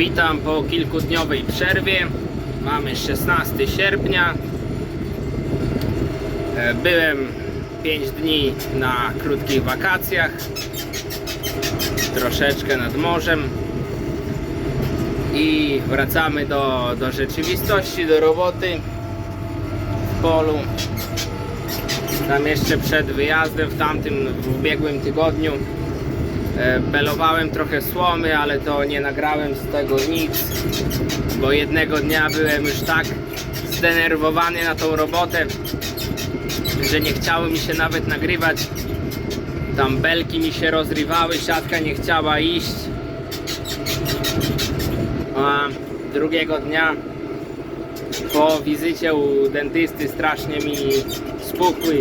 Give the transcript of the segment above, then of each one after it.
Witam po kilkudniowej przerwie. Mamy 16 sierpnia. E, Byłem 5 dni na krótkich wakacjach. Troszeczkę nad morzem. I wracamy do, do rzeczywistości, do roboty w polu. Tam jeszcze przed wyjazdem w tamtym, w ubiegłym tygodniu Belowałem trochę słomy, ale to nie nagrałem z tego nic, bo jednego dnia byłem już tak zdenerwowany na tą robotę, że nie chciało mi się nawet nagrywać. Tam belki mi się rozrywały, siatka nie chciała iść. A drugiego dnia po wizycie u dentysty strasznie mi spukły,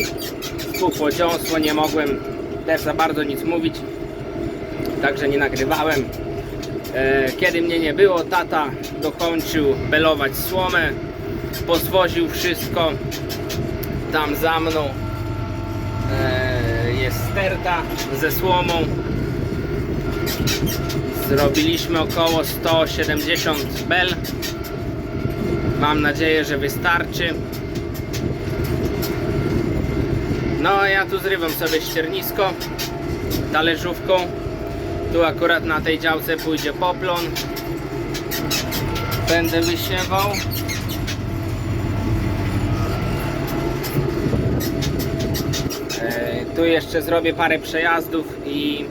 spukło dziąsło, nie mogłem też za bardzo nic mówić także nie nagrywałem. E, Kiedy mnie nie było, tata dokończył belować słomę, pozwoził wszystko tam za mną. E, Jest sterta ze słomą. Zrobiliśmy około 170 bel. Mam nadzieję, że wystarczy. No a ja tu zrywam sobie ściernisko talerzówką. Tu akurat na tej działce pójdzie poplon. Będę wysiewał. E, Tu jeszcze zrobię parę przejazdów i,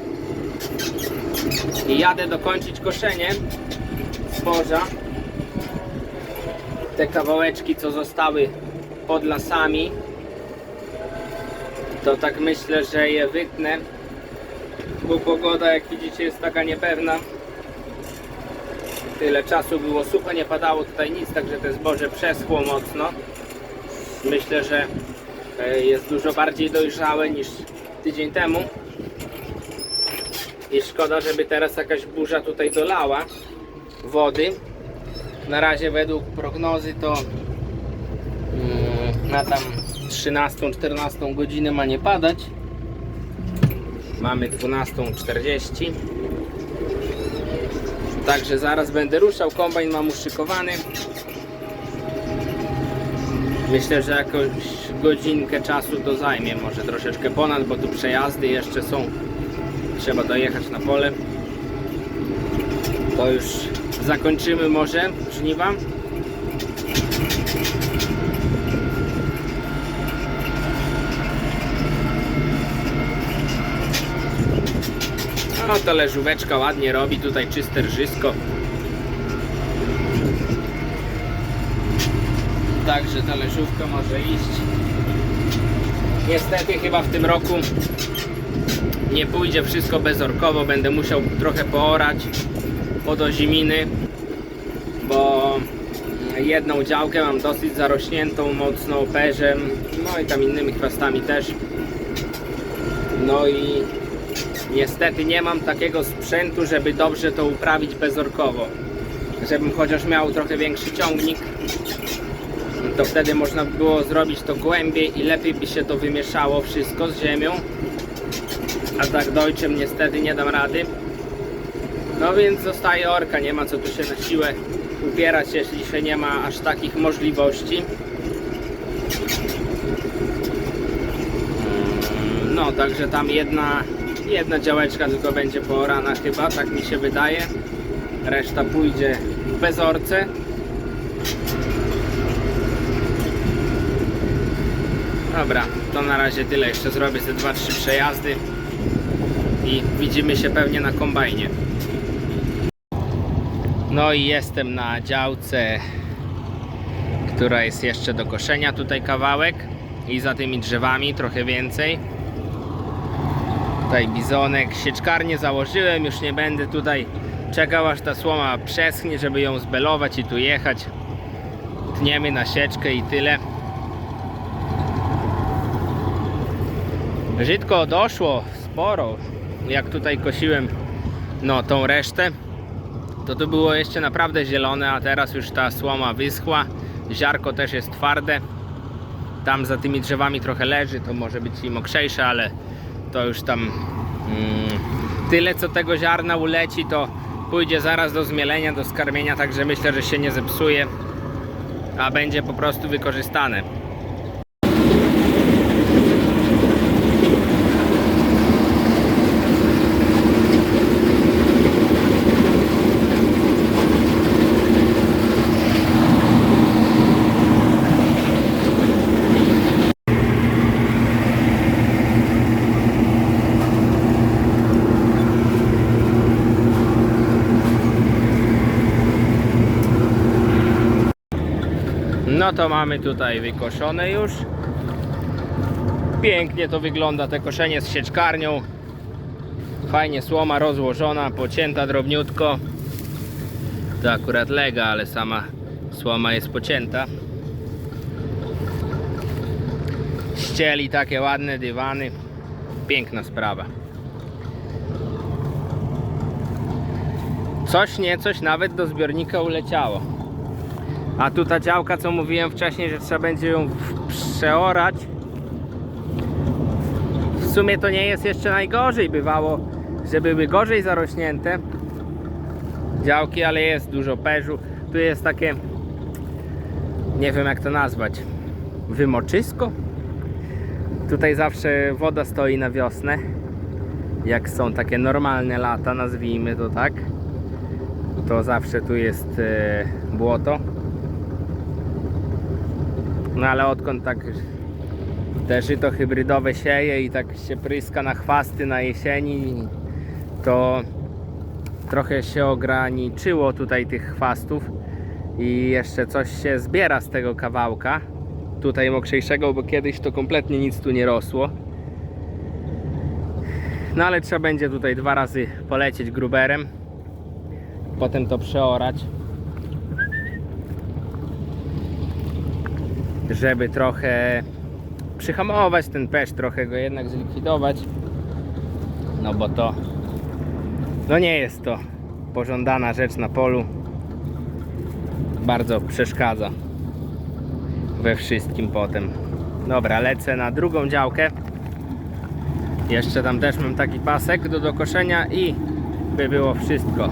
i jadę dokończyć koszenie zboża. Te kawałeczki, co zostały pod lasami, to tak myślę, że je wytnę bo pogoda jak widzicie jest taka niepewna. Tyle czasu było sucho, nie padało tutaj nic, także te zboże przeschło mocno. Myślę, że e, jest dużo bardziej dojrzałe niż tydzień temu. I szkoda, żeby teraz jakaś burza tutaj dolała wody. Na razie według prognozy to mm, na tam 13-14 godzinę ma nie padać. Mamy 12.40 Także zaraz będę ruszał. Kombajn mam uszykowany. Myślę, że jakąś godzinkę czasu to zajmie. Może troszeczkę ponad, bo tu przejazdy jeszcze są. Trzeba dojechać na pole. To już zakończymy może żniwa. No to leżóweczka ładnie robi, tutaj czyste rżysko. Także ta leżówka może iść. Niestety chyba w tym roku nie pójdzie wszystko bezorkowo, będę musiał trochę poorać pod oziminy, bo jedną działkę mam dosyć zarośniętą mocno perzem, no i tam innymi chwastami też. No i Niestety nie mam takiego sprzętu, żeby dobrze to uprawić bezorkowo. Żebym chociaż miał trochę większy ciągnik, to wtedy można by było zrobić to głębiej i lepiej by się to wymieszało wszystko z ziemią. A tak dojczem niestety nie dam rady. No więc zostaje orka, nie ma co tu się na siłę upierać, jeśli się nie ma aż takich możliwości. No, także tam jedna Jedna działeczka tylko będzie poorana chyba, tak mi się wydaje. Reszta pójdzie w bezorce. Dobra, to na razie tyle. Jeszcze zrobię te 2-3 przejazdy i widzimy się pewnie na kombajnie. No i jestem na działce, która jest jeszcze do koszenia. Tutaj kawałek i za tymi drzewami trochę więcej. Tutaj bizonek, sieczkarnię założyłem, już nie będę tutaj czekał aż ta słoma przeschnie, żeby ją zbelować i tu jechać. Tniemy na sieczkę i tyle. Żydko doszło sporo, jak tutaj kosiłem no tą resztę. To tu było jeszcze naprawdę zielone, a teraz już ta słoma wyschła. Ziarko też jest twarde. Tam za tymi drzewami trochę leży, to może być i mokrzejsze, ale to już tam mm, tyle co tego ziarna uleci to pójdzie zaraz do zmielenia, do skarmienia, także myślę, że się nie zepsuje, a będzie po prostu wykorzystane. No to mamy tutaj wykoszone już. Pięknie to wygląda, te koszenie z sieczkarnią. Fajnie słoma rozłożona, pocięta drobniutko. To akurat lega, ale sama słoma jest pocięta. Ścieli takie ładne dywany. Piękna sprawa. Coś nie, coś nawet do zbiornika uleciało. A tu ta działka, co mówiłem wcześniej, że trzeba będzie ją przeorać. W sumie to nie jest jeszcze najgorzej. Bywało, że były gorzej zarośnięte działki, ale jest dużo perzu. Tu jest takie, nie wiem jak to nazwać, wymoczysko. Tutaj zawsze woda stoi na wiosnę. Jak są takie normalne lata, nazwijmy to tak, to zawsze tu jest e, błoto. No ale odkąd tak te żyto hybrydowe sieje i tak się pryska na chwasty na jesieni, to trochę się ograniczyło tutaj tych chwastów i jeszcze coś się zbiera z tego kawałka tutaj mokrzejszego, bo kiedyś to kompletnie nic tu nie rosło. No ale trzeba będzie tutaj dwa razy polecieć gruberem, potem to przeorać. Żeby trochę przyhamować ten pesz, trochę go jednak zlikwidować. No bo to no nie jest to pożądana rzecz na polu. Bardzo przeszkadza we wszystkim potem. Dobra, lecę na drugą działkę. Jeszcze tam też mam taki pasek do dokoszenia i by było wszystko.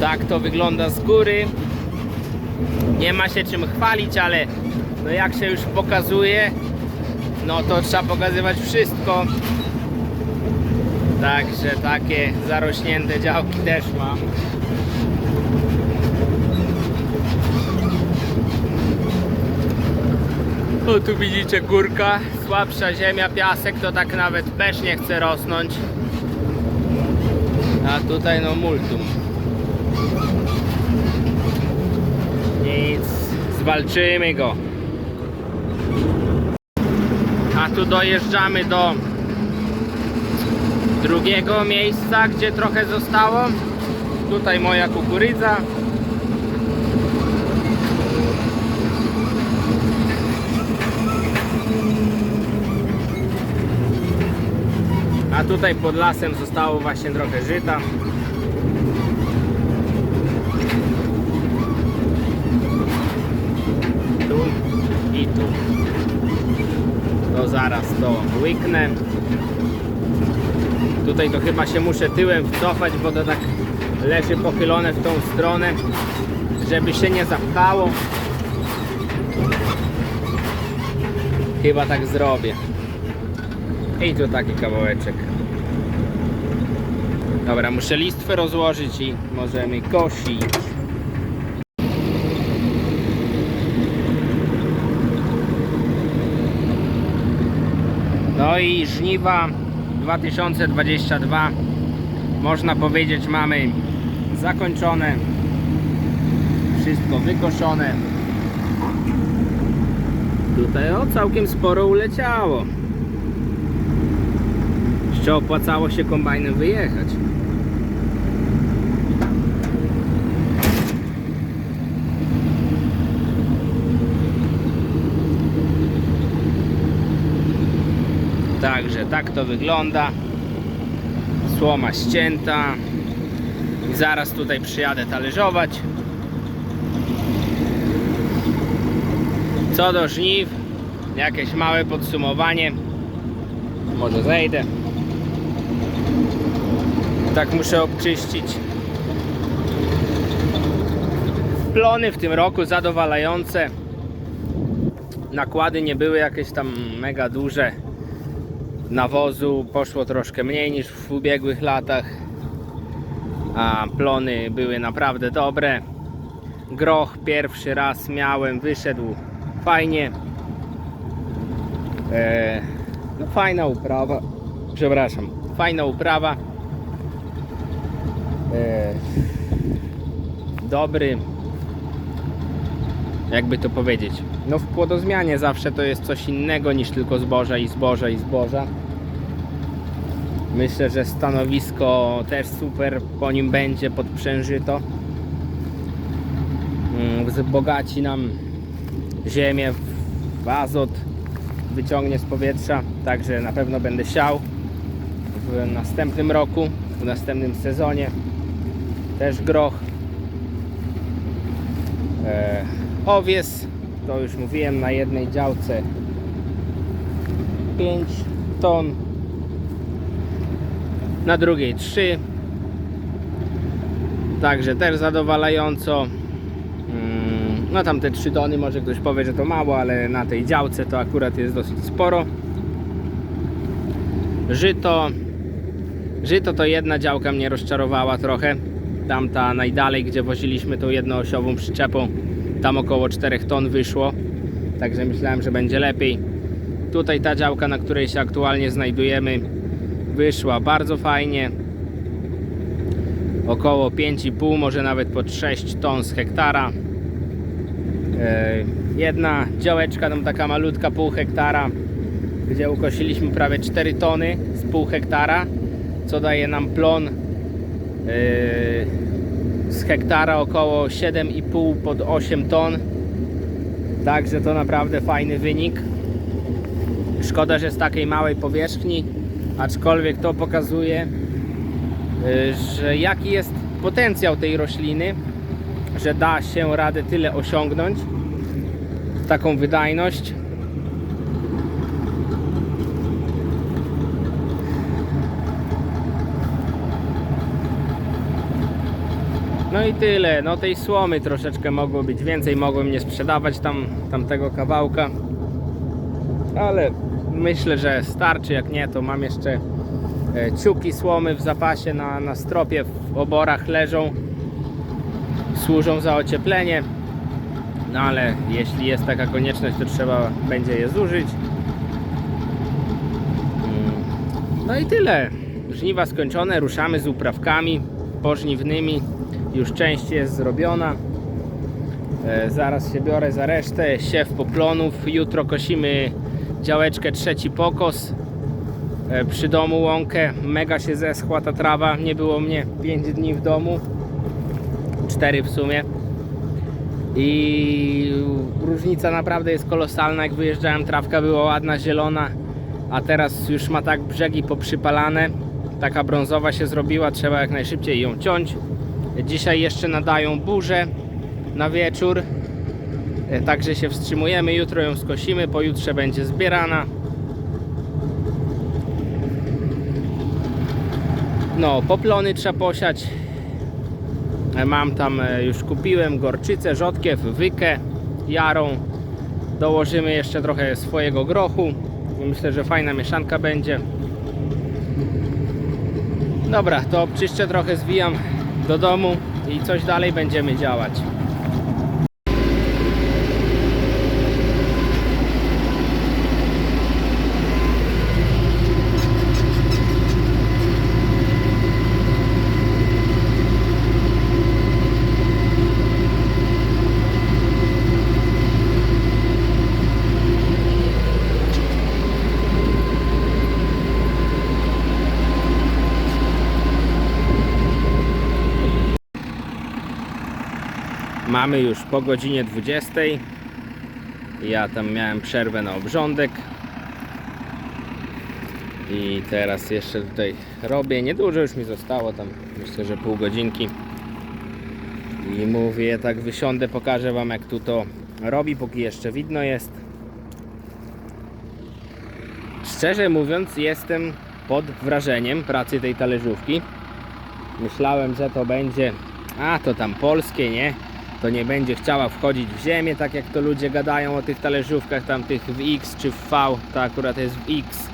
Tak to wygląda z góry nie ma się czym chwalić, ale no jak się już pokazuje, no to trzeba pokazywać wszystko. Także takie zarośnięte działki też mam. O tu widzicie górka, słabsza ziemia, piasek to tak nawet pesz nie chce rosnąć. A tutaj no multum. Nic, zwalczymy go. A tu dojeżdżamy do drugiego miejsca, gdzie trochę zostało. Tutaj moja kukurydza. A tutaj pod lasem zostało właśnie trochę żyta. tu i tu. To zaraz to łyknę. Tutaj to chyba się muszę tyłem wcofać, bo to tak leży pochylone w tą stronę, żeby się nie zapchało. Chyba tak zrobię. I tu taki kawałeczek. Dobra, muszę listwę rozłożyć i możemy kosić. No i żniwa 2022 można powiedzieć mamy zakończone. Wszystko wykoszone. Tutaj o całkiem sporo uleciało. Jeszcze opłacało się kombajnem wyjechać. Także tak to wygląda. Słoma ścięta. I zaraz tutaj przyjadę talerzować. Co do żniw, jakieś małe podsumowanie. Może zejdę. Tak muszę obczyścić. Plony w tym roku zadowalające. Nakłady nie były jakieś tam mega duże. Nawozu poszło troszkę mniej niż w ubiegłych latach. A plony były naprawdę dobre. Groch pierwszy raz miałem, wyszedł fajnie. E, no fajna uprawa. Przepraszam, fajna uprawa. E, dobry. Jakby to powiedzieć. No w płodozmianie zawsze to jest coś innego niż tylko zboża i zboża i zboża. Myślę, że stanowisko też super po nim będzie podprzężyto. Mm, Wzbogaci nam ziemię w azot, wyciągnie z powietrza, także na pewno będę siał w następnym roku, w następnym sezonie też groch. E, owies, to już mówiłem, na jednej działce 5 ton, na drugiej 3. Także też zadowalająco. Mm, No tam te 3 tony, może ktoś powie, że to mało, ale na tej działce to akurat jest dosyć sporo. Żyto. Żyto to jedna działka mnie rozczarowała trochę. Tamta najdalej, gdzie woziliśmy tą jednoosiową przyczepą, tam około 4 ton wyszło. Także myślałem, że będzie lepiej. Tutaj ta działka, na której się aktualnie znajdujemy, wyszła bardzo fajnie. Około 5,5, może nawet pod 6 ton z hektara. E, Jedna działeczka, tam taka malutka pół hektara, gdzie ukosiliśmy prawie 4 tony z pół hektara, co daje nam plon e, z hektara około 7,5 pod 8 ton. Także to naprawdę fajny wynik. Szkoda, że z takiej małej powierzchni, aczkolwiek to pokazuje, y, że jaki jest potencjał tej rośliny, że da się radę tyle osiągnąć, taką wydajność. No i tyle, no tej słomy troszeczkę mogło być więcej, mogłem nie sprzedawać tam tamtego kawałka ale myślę, że starczy. Jak nie, to mam jeszcze e, ciuki słomy w zapasie na, na stropie, w oborach leżą, służą za ocieplenie. No ale jeśli jest taka konieczność, to trzeba będzie je zużyć. Mm. No i tyle. Żniwa skończone, ruszamy z uprawkami pożniwnymi. Już część jest zrobiona. E, Zaraz się biorę za resztę. Siew poplonów. Jutro kosimy działeczkę trzeci pokos. E, Przy domu łąkę. Mega się zeschła ta trawa. Nie było mnie 5 dni w domu. 4 w sumie. I różnica naprawdę jest kolosalna. Jak wyjeżdżałem, trawka była ładna, zielona, a teraz już ma tak brzegi poprzypalane. Taka brązowa się zrobiła, trzeba jak najszybciej ją ciąć. Dzisiaj jeszcze nadają burze na wieczór. E, Także się wstrzymujemy, jutro ją skosimy, pojutrze będzie zbierana. No, poplony trzeba posiać. E, Mam tam, e, już kupiłem gorczycę, rzodkiew, wykę, jarą. Dołożymy jeszcze trochę swojego grochu. Myślę, że fajna mieszanka będzie. Dobra, to obczyszczę trochę, zwijam do domu i coś dalej będziemy działać. Mamy już po godzinie 20. Ja tam miałem przerwę na obrządek. I teraz jeszcze tutaj robię. Niedużo już mi zostało, tam myślę, że pół godzinki. I mówię, tak wysiądę, pokażę Wam jak tu to robi, póki jeszcze widno jest. Szczerze mówiąc, jestem pod wrażeniem pracy tej talerzówki. Myślałem, że to będzie, a to tam polskie, nie? To nie będzie chciała wchodzić w ziemię, tak jak to ludzie gadają o tych talerzówkach, tam tych w X czy w V, to akurat jest w X.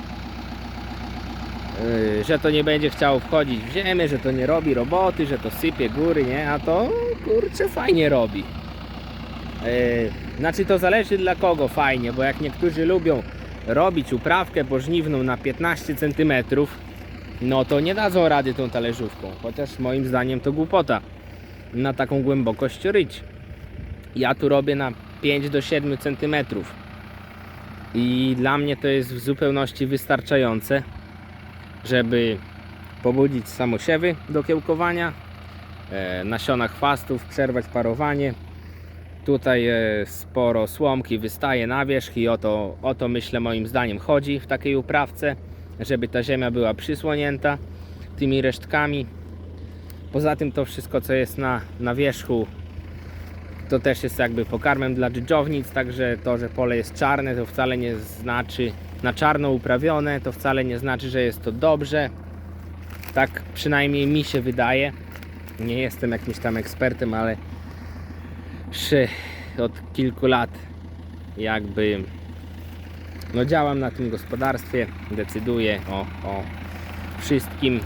Yy, że to nie będzie chciało wchodzić w ziemię, że to nie robi roboty, że to sypie góry, nie? A to kurczę fajnie robi. Yy, znaczy to zależy dla kogo fajnie, bo jak niektórzy lubią robić uprawkę pożniwną na 15 cm, no to nie dadzą rady tą talerzówką. Chociaż moim zdaniem to głupota na taką głębokość ryć. Ja tu robię na 5 do 7 cm. I dla mnie to jest w zupełności wystarczające, żeby pobudzić samosiewy do kiełkowania, e, nasiona chwastów, przerwać parowanie. Tutaj e, sporo słomki wystaje na wierzch i o to, o to myślę moim zdaniem chodzi w takiej uprawce, żeby ta ziemia była przysłonięta tymi resztkami. Poza tym to wszystko co jest na, na wierzchu to też jest jakby pokarmem dla dżdżownic, także to, że pole jest czarne to wcale nie znaczy, na czarno uprawione to wcale nie znaczy, że jest to dobrze. Tak przynajmniej mi się wydaje. Nie jestem jakimś tam ekspertem, ale szy, od kilku lat jakby no działam na tym gospodarstwie, decyduję o, o wszystkim.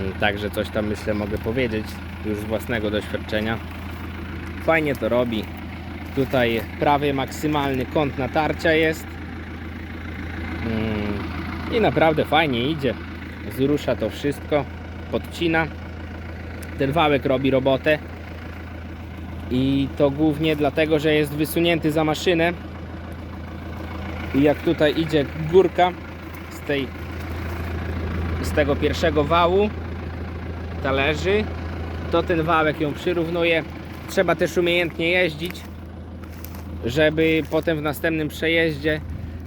Mm, Także coś tam myślę mogę powiedzieć już z własnego doświadczenia. Fajnie to robi. Tutaj prawie maksymalny kąt natarcia jest. Mm, I naprawdę fajnie idzie. Zrusza to wszystko, podcina. Ten wałek robi robotę. I to głównie dlatego, że jest wysunięty za maszynę. I jak tutaj idzie górka z tej z tego pierwszego wału talerzy, to ten wałek ją przyrównuje. Trzeba też umiejętnie jeździć, żeby potem w następnym przejeździe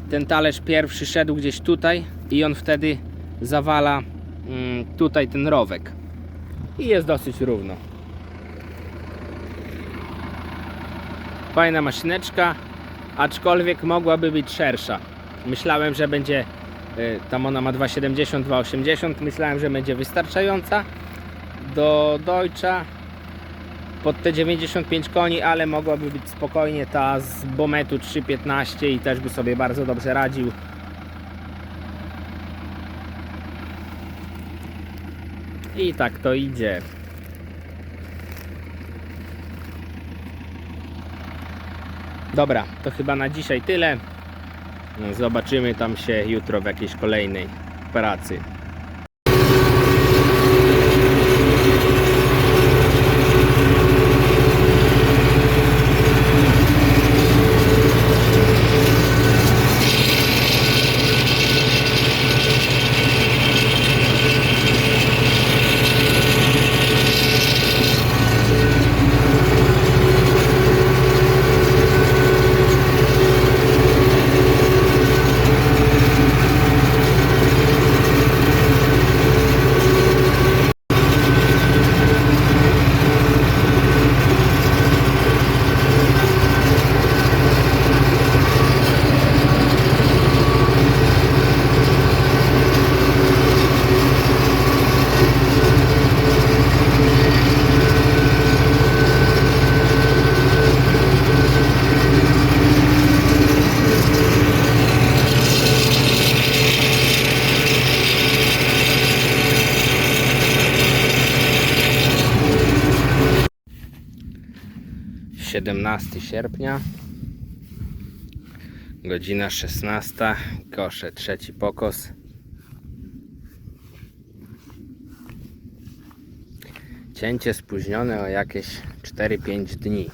ten talerz pierwszy szedł gdzieś tutaj i on wtedy zawala mm, tutaj ten rowek. I jest dosyć równo. Fajna maszyneczka, aczkolwiek mogłaby być szersza. Myślałem, że będzie, y, tam ona ma 2,70, 2,80, myślałem, że będzie wystarczająca do Deutscha pod te 95 koni, ale mogłaby być spokojnie ta z Bometu 3,15 i też by sobie bardzo dobrze radził. I tak to idzie. Dobra, to chyba na dzisiaj tyle. Zobaczymy tam się jutro w jakiejś kolejnej pracy. Siedemnasty sierpnia, godzina 16, kosze trzeci pokos. Cięcie spóźnione o jakieś 4-5 dni.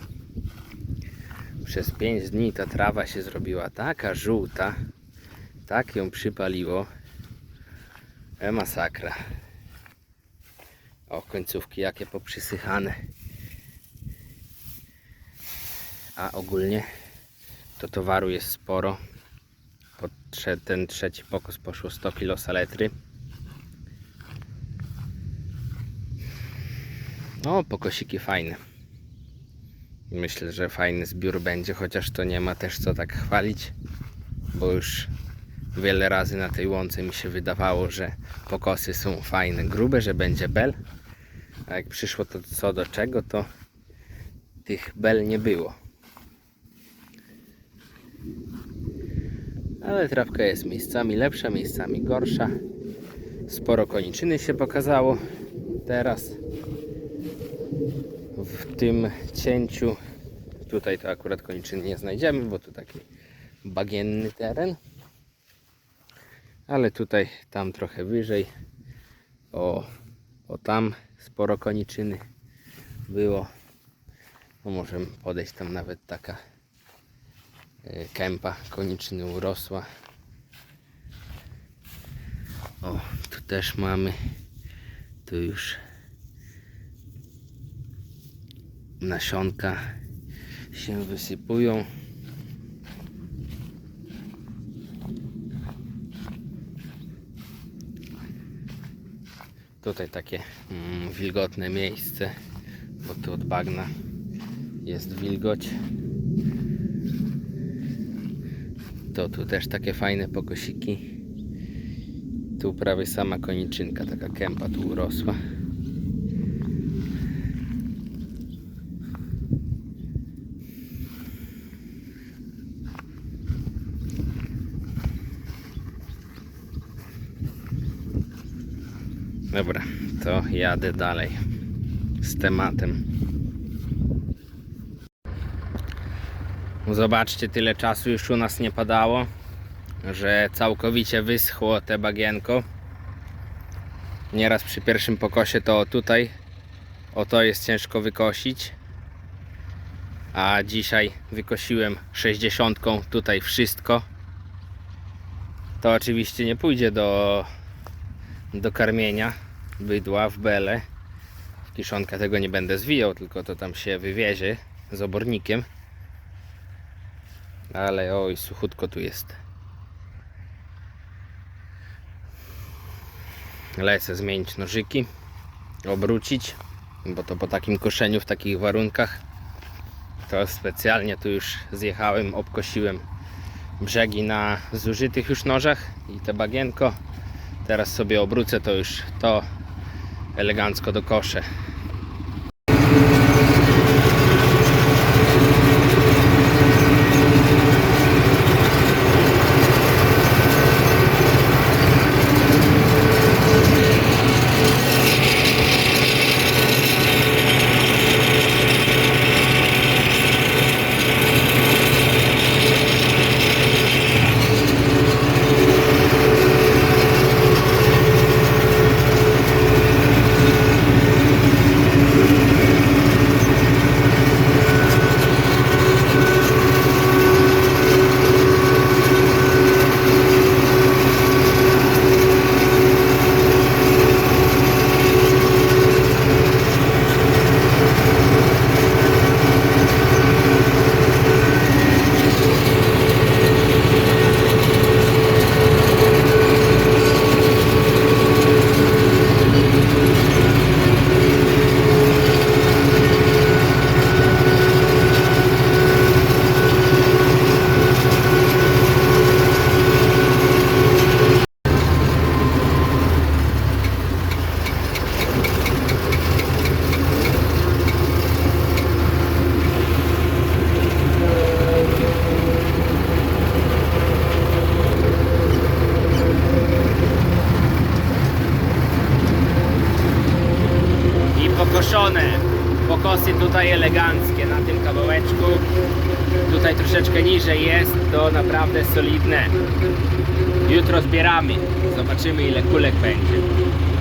Przez 5 dni ta trawa się zrobiła taka żółta, tak ją przypaliło. E masakra. O, końcówki jakie poprzysychane. A ogólnie to towaru jest sporo. Ten trzeci pokos poszło 100 kg saletry. No, pokosiki fajne. Myślę, że fajny zbiór będzie, chociaż to nie ma też co tak chwalić, bo już Wiele razy na tej łące mi się wydawało, że pokosy są fajne, grube, że będzie bel. A jak przyszło to co do czego, to tych bel nie było. Ale trawka jest miejscami lepsza, miejscami gorsza. Sporo koniczyny się pokazało teraz w tym cięciu. Tutaj to akurat koniczyny nie znajdziemy, bo tu taki bagienny teren. Ale tutaj, tam trochę wyżej. O, o tam sporo koniczyny było. No możemy podejść tam nawet taka kępa koniczyny urosła. O, tu też mamy. Tu już nasionka się wysypują. Tutaj takie mm, wilgotne miejsce, bo tu od bagna jest wilgoć. To tu też takie fajne pokosiki. Tu prawie sama koniczynka, taka kępa tu urosła. Dobra, to jadę dalej z tematem. Zobaczcie, tyle czasu już u nas nie padało, że całkowicie wyschło te bagienko. Nieraz przy pierwszym pokosie to tutaj, o to jest ciężko wykosić. A dzisiaj wykosiłem 60 tutaj wszystko. To oczywiście nie pójdzie do do karmienia bydła w bele. W kiszonkę tego nie będę zwijał, tylko to tam się wywiezie z obornikiem. Ale oj, suchutko tu jest. Lecę zmienić nożyki, obrócić, bo to po takim koszeniu w takich warunkach to specjalnie tu już zjechałem, obkosiłem brzegi na zużytych już nożach i te bagienko Teraz sobie obrócę to już to elegancko do kosze.